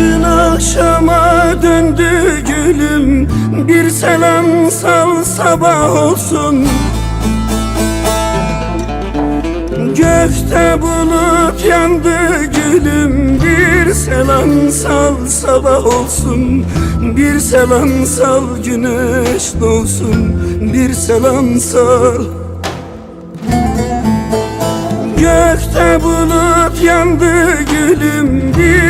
Gün akşama döndü gülüm. Bir selam sal sabah olsun. Gökte bulut yandı gülüm. Bir selam sal sabah olsun. Bir selam sal güneş doğsun. Bir selam sal. Gökte bulut yandı gülüm